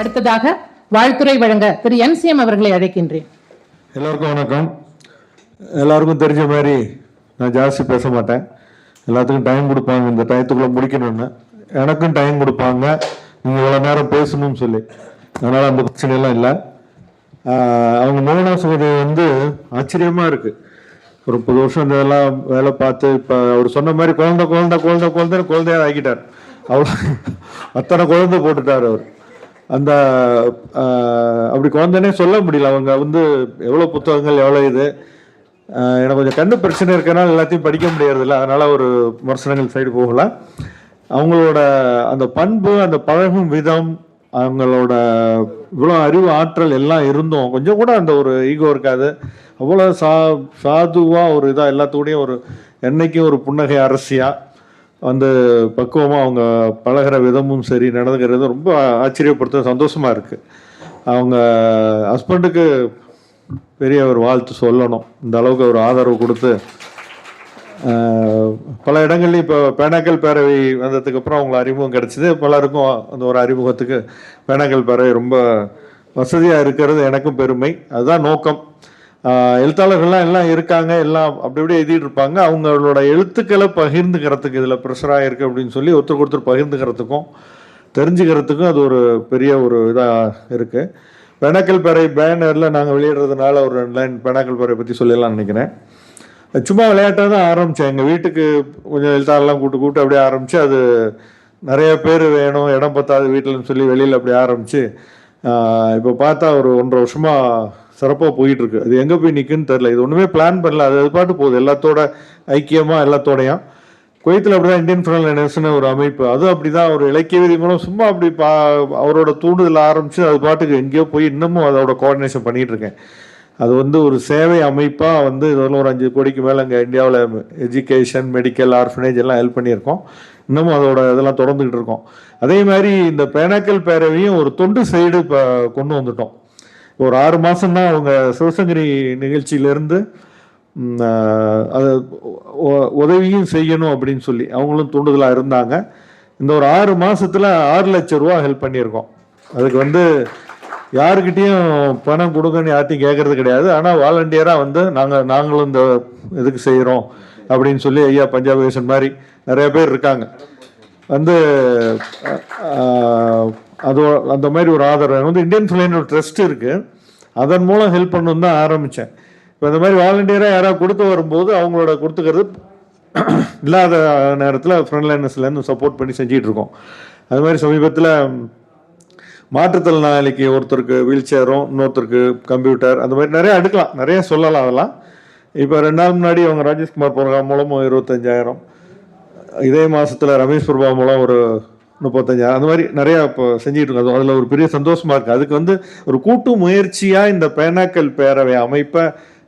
அடுத்ததாக வாழ்த்துறை வழங்க திரு என்சிஎம் அவர்களை அழைக்கின்றேன். எல்லாருக்கும் வணக்கம். எல்லாருக்கும் தெரிஞ்ச மாதிரி நான் ஜாஸ்தி பேச மாட்டேன். எல்லாத்துக்கும் டைம் கொடுப்பாங்க. இந்த டயத்துக்குள்ள முடிக்கணும்னு. எனக்கும் டைம் கொடுப்பாங்க. நீங்கள் இவ்வளோ நேரம் பேசணும்னு சொல்லி. அதனால் அந்த பிரச்சனையெல்லாம் இல்லை. அவங்க மோகனா சகோதரி வந்து ஆச்சரியமாக இருக்குது ஒரு முப்பது வருஷம் இந்த இதெல்லாம் வேலை பார்த்து இப்போ அவர் சொன்ன மாதிரி குழந்தை குழந்தை குழந்தை குழந்தைன்னு குழந்தையாக ஆக்கிட்டார். அவ்வளோ அத்தனை குழந்தை போட்டுட்டார் அவர். அந்த அப்படி குழந்தைனே சொல்ல முடியல. அவங்க வந்து எவ்வளோ புத்தகங்கள் எவ்வளோ இது. எனக்கு கொஞ்சம் கண்ணு பிரச்சனை இருக்கனால எல்லாத்தையும் படிக்க முடியறதில்ல. அதனால் ஒரு விமர்சனங்கள் சைடு போகலாம் அவங்களோட அந்த பண்பு அந்த பழகும் விதம் அவங்களோட இவ்வளோ அறிவு ஆற்றல் எல்லாம் இருந்தும் கொஞ்சம் கூட அந்த ஒரு ஈகோ இருக்காது. அவ்வளோ சா சாதுவாக ஒரு இதாக எல்லாத்தோடையும் ஒரு என்றைக்கும் ஒரு புன்னகை அரசியாக வந்து பக்குவமாக அவங்க பழகுற விதமும் சரி நடந்துக்கிறது ரொம்ப ஆச்சரியப்படுத்த சந்தோஷமாக இருக்குது அவங்க ஹஸ்பண்டுக்கு பெரிய ஒரு வாழ்த்து சொல்லணும். இந்த அளவுக்கு ஒரு ஆதரவு கொடுத்து பல இடங்கள்லையும் இப்போ பேனாக்கல் பேரவை வந்ததுக்கு அப்புறம் அவங்களுக்கு அறிமுகம் கிடச்சிது. பலருக்கும் அந்த ஒரு அறிமுகத்துக்கு பேனாக்கல் பேரவை ரொம்ப வசதியாக இருக்கிறது எனக்கும் பெருமை. அதுதான் நோக்கம். எழுத்தாளர்கள்லாம் எல்லாம் இருக்காங்க எல்லாம் அப்படி அப்படியே எழுதிட்டு இருப்பாங்க. அவங்களோட எழுத்துக்களை பகிர்ந்துக்கிறதுக்கு இதில் ப்ரெஷராக இருக்குது அப்படின்னு சொல்லி ஒருத்தருக்கு ஒருத்தர் பகிர்ந்துக்கிறதுக்கும் தெரிஞ்சுக்கிறதுக்கும் அது ஒரு பெரிய ஒரு இதாக இருக்குது பெனாக்கல் பறை பேனரில் நாங்கள் வெளியிடுறதுனால ஒரு ரெண்டு லைன் பெனாக்கல் பறை பற்றி சொல்லலாம்னு நினைக்கிறேன். சும்மா விளையாட்டாக தான் ஆரம்பித்தேன் எங்கள் வீட்டுக்கு கொஞ்சம் எழுத்தாளர்லாம் கூட்டு கூப்பிட்டு அப்படியே ஆரம்பித்து அது நிறைய பேர் வேணும் இடம் பத்தாது வீட்டில்னு சொல்லி வெளியில் அப்படி ஆரம்பித்து இப்போ பார்த்தா ஒரு ஒன்றரை வருஷமாக சிறப்பாக போயிட்டுருக்கு. அது எங்கே போய் நிற்குன்னு தெரில இது ஒன்றுமே பிளான் பண்ணல. அது அது பாட்டு போகுது. எல்லாத்தோட ஐக்கியமாக எல்லாத்தோடையும் குவைத்தில் அப்படிதான் இந்தியன் ஃப்ரெண்ட்லைனர்ஸ்னு ஒரு அமைப்பு. அதுவும் அப்படிதான். ஒரு இலக்கிய விதி மூலம் சும்மா அப்படி பா அவரோட தூண்டுதல் ஆரம்பித்து அது பாட்டுக்கு எங்கேயோ போய் இன்னமும் அதோட கோஆர்டினேஷன் பண்ணிகிட்டு இருக்கேன். அது வந்து ஒரு சேவை அமைப்பாக வந்து இதெல்லாம் ஒரு அஞ்சு கோடிக்கு மேலே இங்கே இந்தியாவில் எஜுகேஷன் மெடிக்கல் ஆர்ஃபனேஜ் எல்லாம் ஹெல்ப் பண்ணியிருக்கோம். இன்னமும் அதோட இதெல்லாம் தொடர்ந்துக்கிட்டு இருக்கோம். அதே மாதிரி இந்த பேனாக்கல் பேரவையும் ஒரு தொண்டு சைடு இப்போ கொண்டு வந்துட்டோம். ஒரு ஆறு மாதம் தான் அவங்க சிவசங்கரி நிகழ்ச்சியிலேருந்து அது உ- உதவியும் செய்யணும் அப்படின்னு சொல்லி அவங்களும் தூண்டுதலாக இருந்தாங்க. இந்த ஒரு ஆறு மாதத்தில் ஆறு லட்சம் ரூபா ஹெல்ப் பண்ணியிருக்கோம். அதுக்கு வந்து யாருக்கிட்டேயும் பணம் கொடுங்கன்னு யார்ட்டையும் கேட்கறது கிடையாது. ஆனால் வாலண்டியராக வந்து நாங்கள் நாங்களும் இந்த இதுக்கு செய்கிறோம் அப்படின்னு சொல்லி ஐயா பஞ்சாபேஷன் மாதிரி நிறைய பேர் இருக்காங்க. வந்து அது அந்த மாதிரி ஒரு ஆதரவு. வந்து இந்தியன் ஃபிளைன் ஒரு ட்ரஸ்ட் இருக்குது அதன் மூலம் ஹெல்ப் பண்ணணும் தான் ஆரம்பித்தேன் இப்போ இந்த மாதிரி வாலண்டியராக யாராவது கொடுத்து வரும்போது அவங்களோட கொடுத்துக்கிறது இல்லாத நேரத்தில் ஃப்ரெண்ட்லைனர்ஸ்லேருந்து சப்போர்ட் பண்ணி செஞ்சிகிட்ருக்கோம் இருக்கோம். அது மாதிரி சமீபத்தில் மாற்றுத்திறனாளிக்கு ஒருத்தருக்கு வீல் சேரும் இன்னொருத்தருக்கு கம்ப்யூட்டர் அந்த மாதிரி நிறையா எடுக்கலாம். நிறைய சொல்லலாம் அதெல்லாம். இப்போ ரெண்டு நாள் முன்னாடி அவங்க ராஜேஷ்குமார் ப்ரோக்ராம் மூலமும் இருபத்தஞ்சாயிரம். இதே மாதத்தில் ரமேஷ் பிரபா மூலம் ஒரு முப்பத்தஞ்சாயிரம் அந்த மாதிரி நிறையா இப்போ செஞ்சுட்டு இருக்கோம் அதில் ஒரு பெரிய சந்தோஷமாக இருக்குது அதுக்கு வந்து ஒரு கூட்டு முயற்சியாக இந்த பேனாக்கல் பேரவை அமைப்பை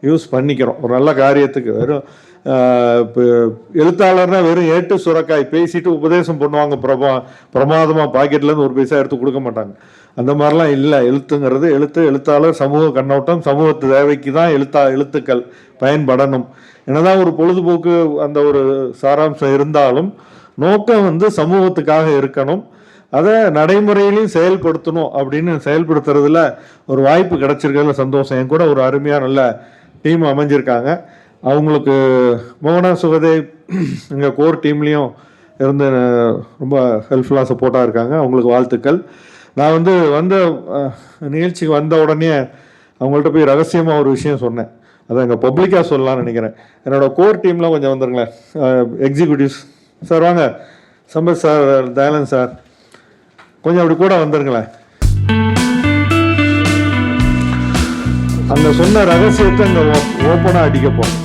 யூஸ் பண்ணிக்கிறோம். ஒரு நல்ல காரியத்துக்கு. வெறும் இப்போ எழுத்தாளர்னா வெறும் ஏட்டு சுரக்காய் பேசிட்டு உபதேசம் பண்ணுவாங்க. பிரமா பிரமாதமாக பாக்கெட்லேருந்து ஒரு பைசா எடுத்து கொடுக்க மாட்டாங்க. அந்த மாதிரிலாம் இல்லை. எழுத்துங்கிறது எழுத்து எழுத்தாளர் சமூக கண்ணோட்டம் சமூகத்து தேவைக்கு தான் எழுத்தா எழுத்துக்கள் பயன்படணும். என்னதான் ஒரு பொழுதுபோக்கு அந்த ஒரு சாராம்சம் இருந்தாலும் நோக்கம் வந்து சமூகத்துக்காக இருக்கணும். அதை நடைமுறையிலையும் செயல்படுத்தணும் அப்படின்னு செயல்படுத்துறதுல ஒரு வாய்ப்பு கிடைச்சிருக்கிறதுல சந்தோஷம். என் கூட ஒரு அருமையாக நல்ல டீம் அமைஞ்சிருக்காங்க. அவங்களுக்கு மோகனா சுகதே எங்கள் கோர் டீம்லேயும் இருந்து ரொம்ப ஹெல்ப்ஃபுல்லாக சப்போர்ட்டாக இருக்காங்க. அவங்களுக்கு வாழ்த்துக்கள். நான் வந்து வந்த நிகழ்ச்சிக்கு வந்த உடனே அவங்கள்ட்ட போய் ரகசியமாக ஒரு விஷயம் சொன்னேன். அதை எங்கள் பப்ளிக்காக சொல்லலாம்னு நினைக்கிறேன். என்னோட கோர் டீம்லாம் கொஞ்சம் வந்துருங்களேன். எக்ஸிக்யூட்டிவ்ஸ் சார் வாங்க. Sampath sir Dayalan sir. கொஞ்சம் அப்படி கூட வந்துருங்களேன். அங்கே சொன்ன ரகசியத்தை அங்கே ஓப்பனாக அடிக்க போறோம்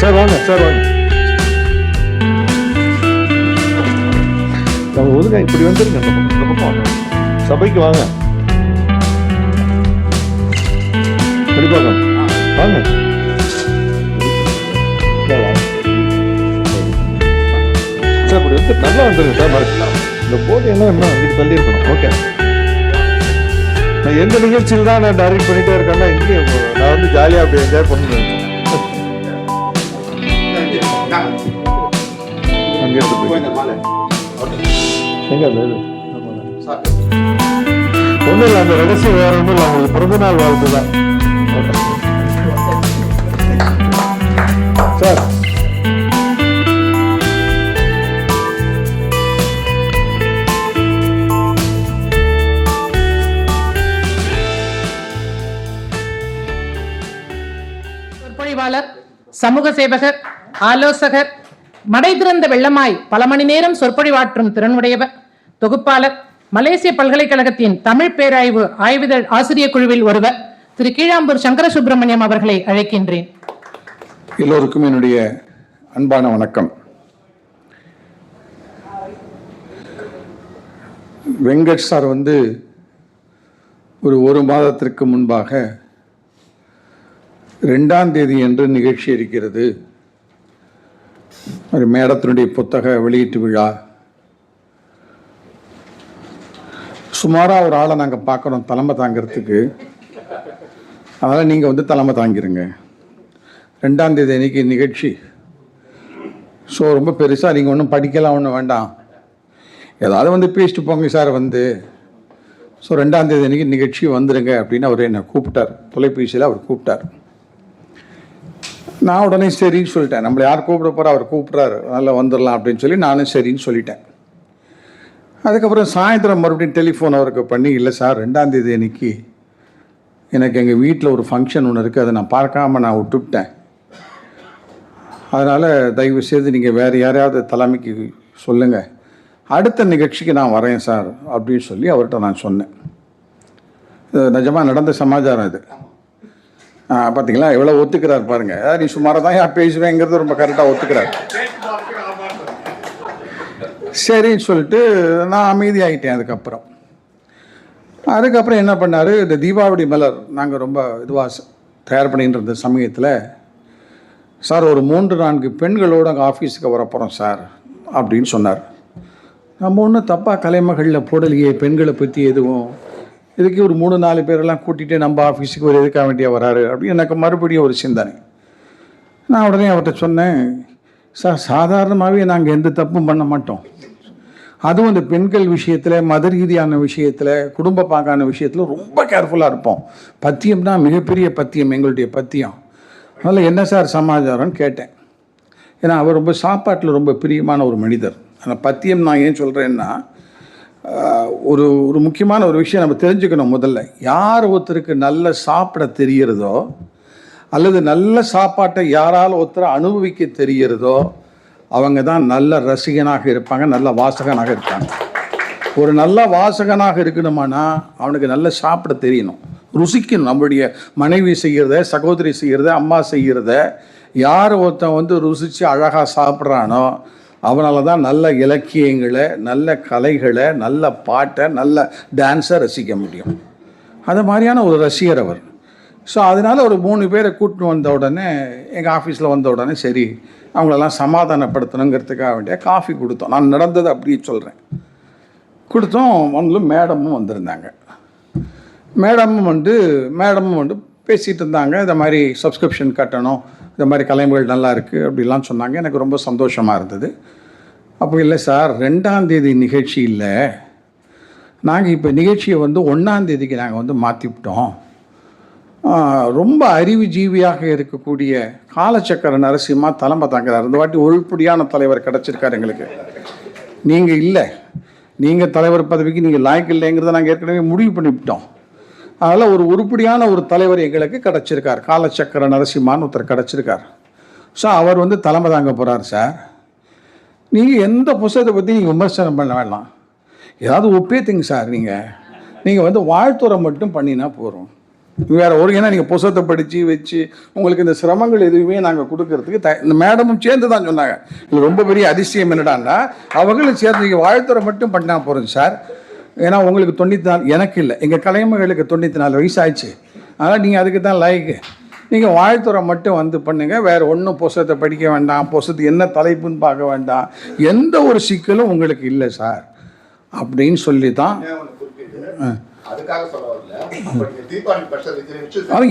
சார் வாங்க சார் வாங்க. ஒதுங்க இப்படி வந்துருங்க. இந்த பக்கம், இந்த பக்கம் வாங்க சபைக்கு வாங்க. வெளிப்பாக்கம். வாங்க. சார் இப்படி வந்து நல்லா வந்துருங்க சார் மறக்கலாம் இந்த போர்டு எல்லாம் இன்னும் அங்கிட்டு தள்ளி இருக்கணும் ஓகே. நான் எந்த நிகழ்ச்சியில் தான் நான் டைரக்ட் பண்ணிட்டே இருக்கேன்னா இங்கேயும் நான் வந்து ஜாலியாக அப்படி என்ஜாய் பண்ணுவேன் அங்கே இருந்து போய் எங்க அது ஒன்றும் இல்லை அந்த ரகசியம் வேற ஒன்றும் இல்லை அவங்களுக்கு பிறந்த நாள் வாழ்த்து தான். சார். சொற்பொழிவாளர் சமூக சேவகர் ஆலோசகர் மடை திறந்த வெள்ளமாய் பல மணி நேரம் சொற்பொழிவாற்றும் திறனுடையவர். தொகுப்பாளர் மலேசிய பல்கலைக்கழகத்தின் தமிழ் பேராய்வு ஆய்விதழ் ஆசிரியர் குழுவில் ஒருவர் திரு கீழாம்பூர் சங்கர சுப்பிரமணியம் அவர்களை அழைக்கின்றேன். எல்லோருக்கும் என்னுடைய அன்பான வணக்கம். வெங்கட் சார் வந்து ஒரு ஒரு மாதத்திற்கு முன்பாக ரெண்டாம் தேதி என்று நிகழ்ச்சி இருக்கிறது ஒரு மேடத்தினுடைய புத்தக வெளியீட்டு விழா. சுமாராக ஒரு ஆளை நாங்கள் பார்க்குறோம் தலைமை தாங்கிறதுக்கு. அதனால் நீங்கள் வந்து தலைமை தாங்கிருங்க. ரெண்டாந்தேதி தேதி நிகழ்ச்சி. ஸோ ரொம்ப பெருசாக நீங்கள் ஒன்றும் படிக்கலாம் ஒன்றும் வேண்டாம். ஏதாவது வந்து பேசிட்டு போங்க சார் வந்து. ஸோ ரெண்டாந்தேதி அன்றைக்கி நிகழ்ச்சி வந்துடுங்க அப்படின்னு அவர் என்னை கூப்பிட்டார். தொலைபேசியில் அவர் கூப்பிட்டார். நான் உடனே சரின்னு சொல்லிட்டேன். நம்மளை யார் கூப்பிட போகிற அவர் கூப்பிட்றாரு. அதனால் வந்துடலாம் அப்படின்னு சொல்லி நானும் சரின்னு சொல்லிட்டேன். அதுக்கப்புறம் சாயந்தரம் மறுபடியும் டெலிஃபோன் அவருக்கு பண்ணி இல்லை சார் ரெண்டாந்தேதி அன்னைக்கு எனக்கு எங்கள் வீட்டில் ஒரு ஃபங்க்ஷன் ஒன்று இருக்குது அதை நான் பார்க்காம நான் விட்டுவிட்டேன் அதனால் தயவு செய்து நீங்கள் வேறு யாரையாவது தலைமைக்கு சொல்லுங்கள் அடுத்த நிகழ்ச்சிக்கு நான் வரேன் சார் அப்படின்னு சொல்லி அவர்கிட்ட நான் சொன்னேன். நிஜமாக நடந்த சமாச்சாரம் இது. பார்த்தீங்களா எவ்வளோ ஒத்துக்கிறார் பாருங்க. அதாவது நீ சுமாராக தான் யார் பேசுவேங்கிறது ரொம்ப கரெக்டாக ஒத்துக்கிறார். சரின்னு சொல்லிட்டு நான் அமைதியாகிட்டேன் அதுக்கப்புறம். அதுக்கப்புறம் என்ன பண்ணார்? இந்த தீபாவளி மலர் நாங்கள் ரொம்ப இதுவாக தயார் பண்ணிட்டு இருந்த சமயத்தில் சார் ஒரு மூன்று நான்கு பெண்களோடு அங்கே ஆஃபீஸுக்கு வரப்போகிறோம் சார் அப்படின்னு சொன்னார். நம்ம ஒன்றும் தப்பாக கலைமகளில் போடலையே பெண்களை பற்றி எதுவும். இதுக்கு ஒரு மூணு நாலு பேரெல்லாம் கூட்டிகிட்டு நம்ம ஆஃபீஸுக்கு ஒரு எதுக்காக வேண்டிய வராரு? அப்படின்னு எனக்கு மறுபடியும் ஒரு சிந்தனை. நான் உடனே அவர்கிட்ட சொன்னேன் சார் சாதாரணமாகவே நாங்கள் எந்த தப்பும் பண்ண மாட்டோம். அதுவும் இந்த பெண்கள் விஷயத்தில் மத ரீதியான விஷயத்தில் குடும்ப பாங்கான விஷயத்தில் ரொம்ப கேர்ஃபுல்லாக இருப்போம். பத்தியம்னா மிகப்பெரிய பத்தியம் எங்களுடைய பத்தியம். அதனால் என்ன சார் சமாச்சாரம்னு கேட்டேன். ஏன்னா அவர் ரொம்ப சாப்பாட்டில் ரொம்ப பிரியமான ஒரு மனிதர். அந்த பத்தியம் நான் ஏன் சொல்கிறேன்னா ஒரு ஒரு முக்கியமான ஒரு விஷயம் நம்ம தெரிஞ்சுக்கணும் முதல்ல. யார் ஒருத்தருக்கு நல்ல சாப்பிட தெரிகிறதோ அல்லது நல்ல சாப்பாட்டை யாரால் ஒருத்தர் அனுபவிக்க தெரிகிறதோ அவங்க தான் நல்ல ரசிகனாக இருப்பாங்க நல்ல வாசகனாக இருப்பாங்க. ஒரு நல்ல வாசகனாக இருக்கணுமானா அவனுக்கு நல்ல சாப்பிட தெரியணும். ருசிக்கணும். நம்மளுடைய மனைவி செய்கிறத சகோதரி செய்கிறத அம்மா செய்கிறத யார் ஒருத்தன் வந்து ருசித்து அழகாக சாப்பிட்றானோ அவனால் தான் நல்ல இலக்கியங்களை நல்ல கலைகளை நல்ல பாட்டை நல்ல டான்ஸை ரசிக்க முடியும். அது மாதிரியான ஒரு ரசிகர் அவர். ஸோ அதனால ஒரு மூணு பேரை கூட்டின்னு வந்த உடனே எங்கள் ஆஃபீஸில் வந்த உடனே சரி அவங்களெல்லாம் சமாதானப்படுத்தணுங்கிறதுக்காக வேண்டிய காஃபி கொடுத்தோம். நான் நடந்ததை அப்படியே சொல்கிறேன் கொடுத்தோம். வந்து மேடமும் வந்திருந்தாங்க. மேடமும் வந்து மேடமும் வந்து பேசிகிட்டு இருந்தாங்க. இந்த மாதிரி சப்ஸ்கிரிப்ஷன் கட்டணும். இந்த மாதிரி கலைஞர்கள் நல்லா இருக்குது அப்படிலாம் சொன்னாங்க. எனக்கு ரொம்ப சந்தோஷமாக இருந்தது. அப்போ இல்லை சார் ரெண்டாம் தேதி நிகழ்ச்சி இல்லை. நாங்கள் இப்போ நிகழ்ச்சியை வந்து ஒன்றாந்தேதிக்கு நாங்கள் வந்து மாற்றிவிட்டோம் ரொம்ப அறிவுஜீவியாக இருக்கக்கூடிய காலச்சக்கர நரசிம்மா தலைமை தாங்கிறார். இந்த வாட்டி உருப்படியான தலைவர் கிடச்சிருக்காரு எங்களுக்கு. நீங்கள் இல்லை. நீங்கள் தலைவர் பதவிக்கு நீங்கள் லாய்க்கு இல்லைங்கிறத நாங்கள் ஏற்கனவே முடிவு பண்ணிவிட்டோம். அதனால் ஒரு உருப்படியான ஒரு தலைவர் எங்களுக்கு கிடச்சிருக்கார். காலச்சக்கர நரசிம்மான்னு ஒருத்தர் கிடச்சிருக்கார். ஸோ அவர் வந்து தலைமை தாங்க போகிறார் சார். நீங்கள் எந்த புஸ்தகத்தை பற்றி நீங்கள் விமர்சனம் பண்ண வேண்டாம். ஏதாவது ஒப்பேத்துங்க சார் நீங்கள் நீங்கள் வந்து வாழ்த்துறை மட்டும் பண்ணினா போகிறோம் வேறு ஒரு ஏன்னா நீங்கள் புஸ்தகத்தை படித்து வச்சு உங்களுக்கு இந்த சிரமங்கள் எதுவுமே நாங்கள் கொடுக்கறதுக்கு த இந்த மேடமும் சேர்ந்து தான் சொன்னாங்க. இது ரொம்ப பெரிய அதிசயம் என்னடான்னா அவங்களும் சேர்ந்து நீங்கள் வாழ்த்துறை மட்டும் பண்ணால் போகிறோம் சார். ஏன்னா உங்களுக்கு தொண்ணூற்றி நாலு எனக்கு இல்லை. எங்கள் கலைமகளுக்கு தொண்ணூற்றி நாலு வயசு ஆயிடுச்சு அதனால் நீங்கள் அதுக்கு தான் லாய்க்கு. நீங்கள் வாழ்த்துறை மட்டும் வந்து பண்ணுங்கள் வேறு ஒன்றும் புஸ்தகத்தை படிக்க வேண்டாம். புஸ்தகத்துக்கு என்ன தலைப்புன்னு பார்க்க வேண்டாம். எந்த ஒரு சிக்கலும் உங்களுக்கு இல்லை சார். அப்படின்னு சொல்லி தான்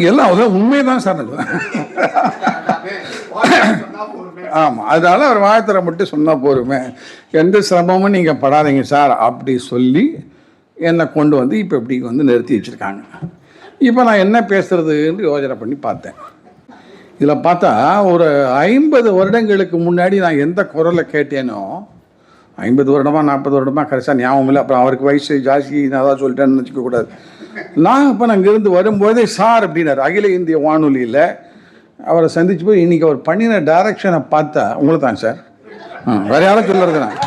எல்லாம் அதெல்லாம் உண்மைதான் சார். ஆமாம் அதனால அவர் வாழ்த்துற மட்டும் சொன்னால் போருமே. எந்த சிரமமும் நீங்கள் படாதீங்க சார். அப்படி சொல்லி என்னை கொண்டு வந்து இப்போ இப்படி வந்து நிறுத்தி வச்சுருக்காங்க. இப்போ நான் என்ன பேசுறதுன்னு யோசனை பண்ணி பார்த்தேன். இதில் பார்த்தா ஒரு ஐம்பது வருடங்களுக்கு முன்னாடி நான் எந்த குரலை கேட்டேனோ ஐம்பது வருடமா நாற்பது வருடமா கடைசியாக ஞாபகம் இல்லை. அப்புறம் அவருக்கு வயசு ஜாஸ்தி நான் அதான் சொல்லிட்டேன்னு வச்சுக்க கூடாது. நான் இப்போ நான் இங்கேருந்து வரும்போதே சார் அப்படின்னாரு. அகில இந்திய வானொலியில் அவரை சந்திச்சு போய் இன்னைக்கு அவர் பண்ணின டைரக்ஷனை பார்த்தா உங்களை தான் சார். வேறு வேற யாரும் சொல்லுறது நான்.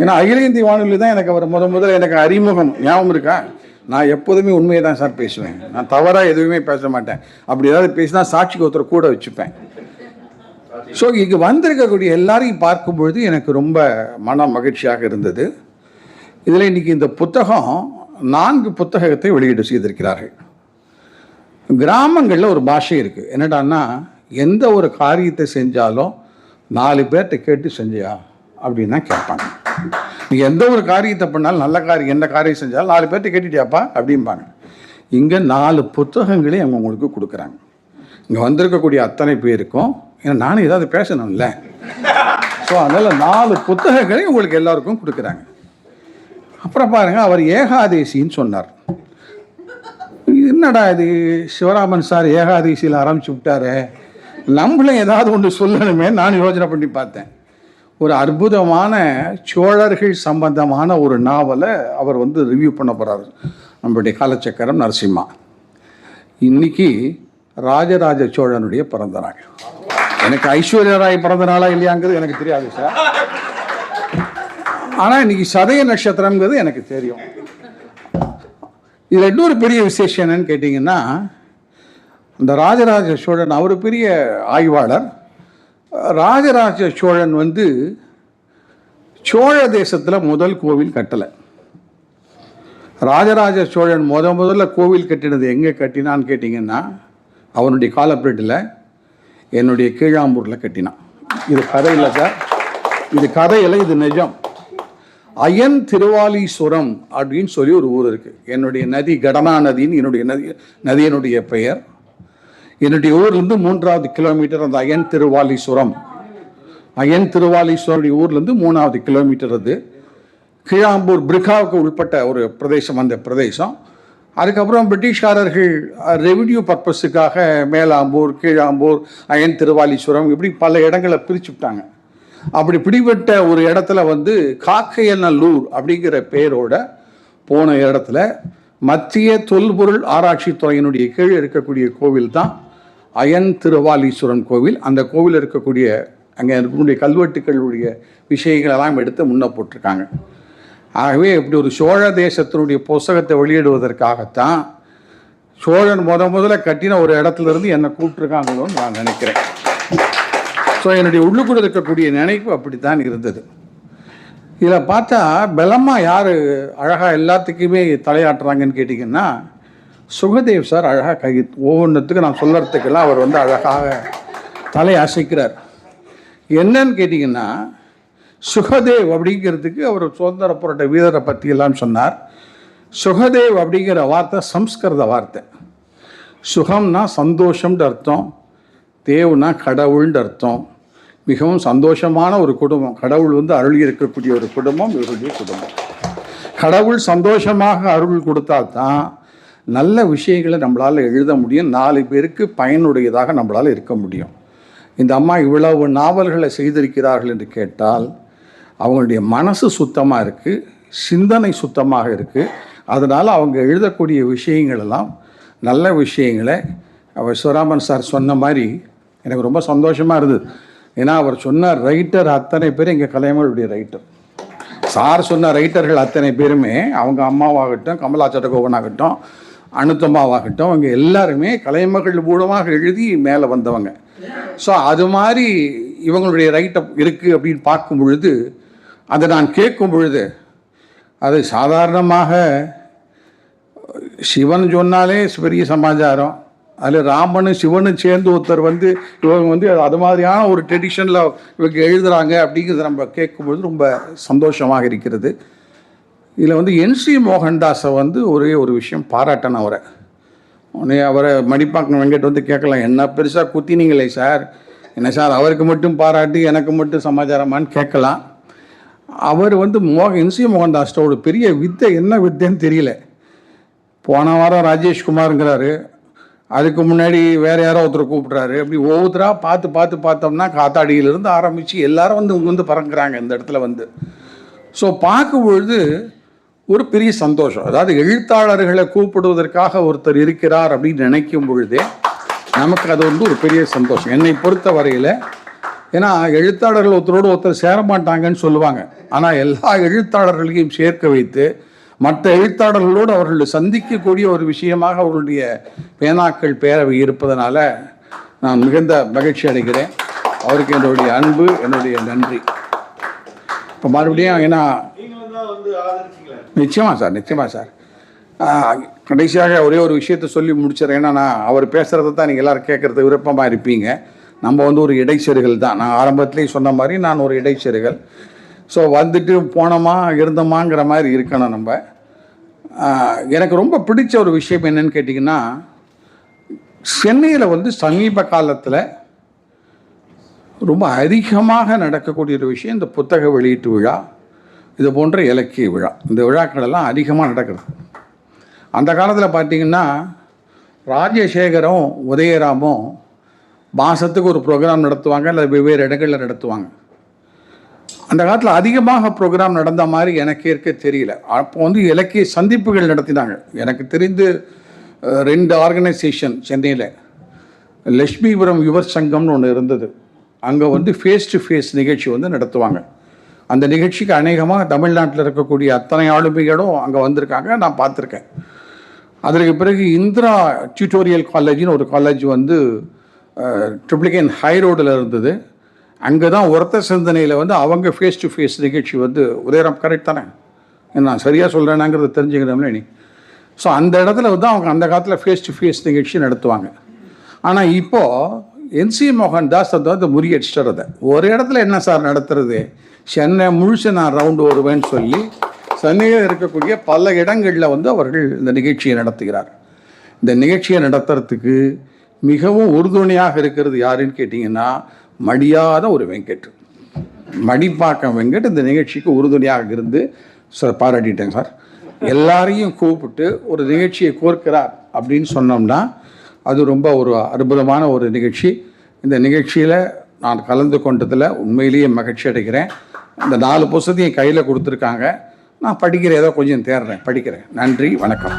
ஏன்னா அகில இந்திய வானொலி தான் எனக்கு அவர் முத முதல்ல எனக்கு அறிமுகம். ஞாபகம் இருக்கா? நான் எப்போதுமே உண்மையை தான் சார் பேசுவேன். நான் தவறாக எதுவுமே பேச மாட்டேன். அப்படி ஏதாவது பேசினா சாட்சிக்கு ஒருத்தர் கூட வச்சுப்பேன். ஸோ இங்கே வந்திருக்கக்கூடிய எல்லாரையும் பார்க்கும் பொழுது எனக்கு ரொம்ப மன மகிழ்ச்சியாக இருந்தது. இதில் இன்றைக்கி இந்த புத்தகம் நான்கு புத்தகத்தை வெளியீடு செய்திருக்கிறார்கள். கிராமங்களில் ஒரு பாஷை இருக்குது என்னடான்னா எந்த ஒரு காரியத்தை செஞ்சாலும் நாலு பேர்கிட்ட கேட்டு செஞ்சியா? அப்படின்னு தான் கேட்பாங்க. நீ எந்த ஒரு காரியத்தை பண்ணாலும் நல்ல காரியம் என்ன காரியம் செஞ்சாலும் நாலு பேர்கிட்ட கேட்டுட்டியாப்பா? அப்படிம்பாங்க. இங்கே நாலு புத்தகங்களையும் அவங்க உங்களுக்கு கொடுக்குறாங்க. இங்கே வந்திருக்கக்கூடிய அத்தனை பேருக்கும் ஏன்னா நானும் ஏதாவது பேசணும்ல. ஸோ அதனால் நாலு புத்தகங்களையும் உங்களுக்கு எல்லாருக்கும் கொடுக்குறாங்க. அப்புறம் பாருங்கள் அவர் ஏகாதேசின்னு சொன்னார். என்னடா இது? சிவராமன் சார் ஏகாதேசியில் ஆரம்பிச்சு விட்டாரு. நம்மளும் ஏதாவது ஒன்று சொல்லணுமே நான் யோசனை பண்ணி பார்த்தேன். ஒரு அற்புதமான சோழர்கள் சம்பந்தமான ஒரு நாவலை அவர் வந்து ரிவ்யூ பண்ண போகிறார் நம்மளுடைய காலச்சக்கரம் நரசிம்மா. இன்னைக்கு ராஜராஜ சோழனுடைய பிறந்த நாள். எனக்கு ஐஸ்வர்யா ராய் பிறந்த நாளா இல்லையாங்கிறது எனக்கு தெரியாது சார் ஆனால் இன்னைக்கு சதய நட்சத்திரம்ங்கிறது எனக்கு தெரியும். இதில் இன்னொரு பெரிய விசேஷம் என்னன்னு கேட்டிங்கன்னா இந்த ராஜராஜ சோழன் அவர் பெரிய ஆய்வாளர். ராஜராஜ சோழன் வந்து சோழ தேசத்தில் முதல் கோவில் கட்டலை. ராஜராஜ சோழன் முத முதல்ல கோவில் கட்டினது எங்கே கட்டினான்னு கேட்டிங்கன்னா அவனுடைய காலப்பீட்டில் என்னுடைய கீழாம்பூரில் கட்டினான். இது கதை இல்லை சார். இது கதையில் இது நிஜம். அயன் திருவாலீஸ்வரம் அப்படின்னு சொல்லி ஒரு ஊர் இருக்குது என்னுடைய நதி கடனா நதின்னு என்னுடைய நதி நதியினுடைய பெயர். என்னுடைய ஊர்லேருந்து மூன்றாவது கிலோமீட்டர் அந்த அயன் திருவாலீஸ்வரம். அயன் திருவாலீஸ்வரனுடைய ஊர்லேருந்து மூணாவது கிலோமீட்டர் அது. கீழாம்பூர் பிரிகாவுக்கு உட்பட்ட ஒரு பிரதேசம் அந்த பிரதேசம். அதுக்கப்புறம் பிரிட்டிஷ்காரர்கள் ரெவின்யூ பர்பஸுக்காக மேலாம்பூர் கீழாம்பூர் அயன் திருவாலீஸ்வரம் இப்படி பல இடங்களை பிரித்து விட்டாங்க அப்படி பிடிபட்ட ஒரு இடத்துல வந்து காக்கையநல்லூர் அப்படிங்கிற பேரோட போன இடத்துல மத்திய தொல்பொருள் ஆராய்ச்சி துறையினுடைய கீழ் இருக்கக்கூடிய கோவில் தான் அயன் திருவாலீஸ்வரன் கோவில் அந்த கோவில் இருக்கக்கூடிய அங்கே இருக்கக்கூடிய கல்வெட்டுக்களுடைய விஷயங்களெல்லாம் எடுத்து முன்ன போட்டிருக்காங்க. ஆகவே இப்படி ஒரு சோழ தேசத்தினுடைய புஸ்தகத்தை வெளியிடுவதற்காகத்தான் சோழன் முத முதல்ல கட்டின ஒரு இடத்துல இருந்து என்னை கூப்பிட்டுருக்காங்களோன்னு நான் நினைக்கிறேன். ஸோ என்னுடைய உள்ளுக்குள்ள இருக்கக்கூடிய நினைப்பு அப்படித்தான் இருந்தது. இதில் பார்த்தா பெலம்மா யார் அழகாக எல்லாத்துக்குமே தலையாட்டுறாங்கன்னு கேட்டிங்கன்னா சுகதேவ் சார் அழகாக கை ஒவ்வொன்றுத்துக்கும் நான் சொல்கிறதுக்கெல்லாம் அவர் வந்து அழகாக தலை அசைக்கிறார். என்னன்னு கேட்டிங்கன்னா சுகதேவ் அப்படிங்கிறதுக்கு அவர் சுதந்திர போராட்ட வீரரை பற்றியெல்லாம் சொன்னார். சுகதேவ் அப்படிங்கிற வார்த்தை சம்ஸ்கிருத வார்த்தை. சுகம்னா சந்தோஷம்னு அர்த்தம். தேவ்னா கடவுள்னு அர்த்தம். மிகவும் சந்தோஷமான ஒரு குடும்பம். கடவுள் வந்து அருள் இருக்கக்கூடிய ஒரு குடும்பம் இவருடைய குடும்பம். கடவுள் சந்தோஷமாக அருள் கொடுத்தால்தான் நல்ல விஷயங்களை நம்மளால் எழுத முடியும். நாலு பேருக்கு பயனுடையதாக நம்மளால் இருக்க முடியும். இந்த அம்மா இவ்வளவு நாவல்களை செய்திருக்கிறார்கள் என்று கேட்டால் அவங்களுடைய மனசு சுத்தமாக இருக்குது சிந்தனை சுத்தமாக இருக்குது அதனால் அவங்க எழுதக்கூடிய விஷயங்களெல்லாம் நல்ல விஷயங்களை அவர் சிவராமன் சார் சொன்ன மாதிரி எனக்கு ரொம்ப சந்தோஷமாக இருந்தது. ஏன்னா அவர் சொன்ன ரைட்டர் அத்தனை பேர் எங்கள் கலைஞர்களுடைய ரைட்டர் சார் சொன்ன ரைட்டர்கள் அத்தனை பேருமே அவங்க அம்மாவாகட்டும் கமலா சட்டகோபன் ஆகட்டும் அனுத்தம்மாவாகட்டும் அவங்க எல்லாருமே கலைமகள் மூலமாக எழுதி மேலே வந்தவங்க. ஸோ அது மாதிரி இவங்களுடைய ரைட்டப் இருக்குது அப்படின்னு பார்க்கும் பொழுது அதை நான் கேட்கும் பொழுது அது சாதாரணமாக சிவன் சொன்னாலே பெரிய சமாச்சாரம். அதில் ராமனு சிவனு சேர்ந்து ஒருத்தர் வந்து இவங்க வந்து அது மாதிரியான ஒரு ட்ரெடிஷனில் இவங்க எழுதுகிறாங்க அப்படிங்கிறத நம்ம கேட்கும்பொழுது ரொம்ப சந்தோஷமாக இருக்கிறது. இதில் வந்து என்சி மோகன்தாஸை வந்து ஒரே ஒரு விஷயம் பாராட்டணும் அவரை. உடனே அவரை மடிப்பாக்கம் வெங்கட் வந்து கேட்கலாம் என்ன பெருசாக குத்தினீங்களே சார்? என்ன சார் அவருக்கு மட்டும் பாராட்டி எனக்கு மட்டும் சமாச்சாரமானு கேட்கலாம். அவர் வந்து மோக என்சி மோகன்தாஸோட பெரிய வித்தை என்ன வித்தைன்னு தெரியல. போன வாரம் ராஜேஷ்குமாருங்கிறாரு அதுக்கு முன்னாடி வேறு யாரோ ஒருத்தர் கூப்பிட்றாரு. அப்படி ஒவ்வொருத்தராக பார்த்து பார்த்து பார்த்தோம்னா காத்தாடியிலிருந்து ஆரம்பித்து எல்லாரும் வந்து இங்கே வந்து பறங்குறாங்க இந்த இடத்துல வந்து. ஸோ பார்க்கும் பொழுது ஒரு பெரிய சந்தோஷம். அதாவது எழுத்தாளர்களை கூப்பிடுவதற்காக ஒருத்தர் இருக்கிறார் அப்படின்னு நினைக்கும் பொழுதே நமக்கு அது வந்து ஒரு பெரிய சந்தோஷம். என்னை பொறுத்த வரையில் ஏன்னா எழுத்தாளர்கள் ஒருத்தரோடு ஒருத்தர் சேரமாட்டாங்கன்னு சொல்லுவாங்க. ஆனால் எல்லா எழுத்தாளர்களையும் சேர்க்க வைத்து மற்ற எழுத்தாளர்களோடு அவர்கள் சந்திக்கக்கூடிய ஒரு விஷயமாக அவர்களுடைய பேனாக்கள் பேரவை இருப்பதனால நான் மிகுந்த மகிழ்ச்சி அடைகிறேன். அவருக்கு என்னுடைய அன்பு என்னுடைய நன்றி. இப்போ மறுபடியும் ஏன்னா நிச்சயமா சார் நிச்சயமா சார். கடைசியாக ஒரே ஒரு விஷயத்தை சொல்லி முடிச்சிடறேன். ஏன்னா நான் அவர் பேசுகிறத தான் நீங்கள் எல்லோரும் கேட்குறது விருப்பமாக இருப்பீங்க. நம்ம வந்து ஒரு இடைச்செருகள் தான். நான் ஆரம்பத்துலேயும் சொன்ன மாதிரி நான் ஒரு இடைச்செருகள் ஸோ வந்துட்டு போனோமா இருந்தோமாங்கிற மாதிரி இருக்கணும் நம்ம. எனக்கு ரொம்ப பிடிச்ச ஒரு விஷயம் என்னன்னு கேட்டிங்கன்னா சென்னையில் வந்து சமீப காலத்தில் ரொம்ப அதிகமாக நடக்கக்கூடிய ஒரு விஷயம் இந்த புத்தக வெளியீட்டு விழா. இது போன்ற இலக்கிய விழா. இந்த விழாக்களெல்லாம் அதிகமாக நடக்கிறது அந்த காலத்தில் பார்த்தீங்கன்னா ராஜசேகரும் உதயராமும் மாதத்துக்கு ஒரு ப்ரோக்ராம் நடத்துவாங்க இல்லை வெவ்வேறு இடங்களில் நடத்துவாங்க. அந்த காலத்தில் அதிகமாக ப்ரோக்ராம் நடந்த மாதிரி எனக்கு இருக்க தெரியல. அப்போ வந்து இலக்கிய சந்திப்புகள் நடத்தினாங்க. எனக்கு தெரிந்து ரெண்டு ஆர்கனைசேஷன் சென்னையில். லட்சுமிபுரம் யுவர் சங்கம்னு ஒன்று இருந்தது. அங்கே வந்து ஃபேஸ் டு ஃபேஸ் நிகழ்ச்சி வந்து நடத்துவாங்க. அந்த நிகழ்ச்சிக்கு அநேகமாக தமிழ்நாட்டில் இருக்கக்கூடிய அத்தனை ஆளுமைகளும் அங்கே வந்திருக்காங்க. நான் பார்த்துருக்கேன். அதற்கு பிறகு இந்திரா டியூட்டோரியல் காலேஜ்னு ஒரு காலேஜ் வந்து ட்ரிப்ளிகேன் ஹை ரோடில் இருந்தது. அங்கே தான் ஒருத்த சிந்தனையில் வந்து அவங்க ஃபேஸ் டு ஃபேஸ் நிகழ்ச்சி வந்து உதயராம் கரெக்ட் தானே? நான் சரியாக சொல்கிறேனாங்கிறத தெரிஞ்சுக்கிறோம்ல நீ. ஸோ அந்த இடத்துல வந்து அவங்க அந்த காலத்தில் ஃபேஸ் டு ஃபேஸ் நிகழ்ச்சி நடத்துவாங்க. ஆனால் இப்போது என்சி மோகன் தாஸ் அதை வந்து முறியடிச்சிட்டு ஒரு இடத்துல என்ன சார் நடத்துறது? சென்னை முழுசு நான் ரவுண்டு வருவேன்னு சொல்லி சென்னையில் இருக்கக்கூடிய பல இடங்களில் வந்து அவர்கள் இந்த நிகழ்ச்சியை நடத்துகிறார். இந்த நிகழ்ச்சியை நடத்துறதுக்கு மிகவும் உறுதுணையாக இருக்கிறது யாருன்னு கேட்டிங்கன்னா மடியாத ஒரு வெங்கட். மடிப்பாக்கம் வெங்கட் இந்த நிகழ்ச்சிக்கு உறுதுணையாக இருந்து சார் பாராட்டிட்டேன் சார். எல்லாரையும் கூப்பிட்டு ஒரு நிகழ்ச்சியை கோர்க்கிறார் அப்படின்னு சொன்னோம்னா அது ரொம்ப ஒரு அற்புதமான ஒரு நிகழ்ச்சி. இந்த நிகழ்ச்சியில் நான் கலந்து கொண்டதில் உண்மையிலேயே மகிழ்ச்சி அடைகிறேன். இந்த நாலு புஸ்தத்தையும் கையில் கொடுத்துருக்காங்க. நான் படிக்கிற ஏதோ கொஞ்சம் தேடுறேன் படிக்கிறேன். நன்றி. வணக்கம்.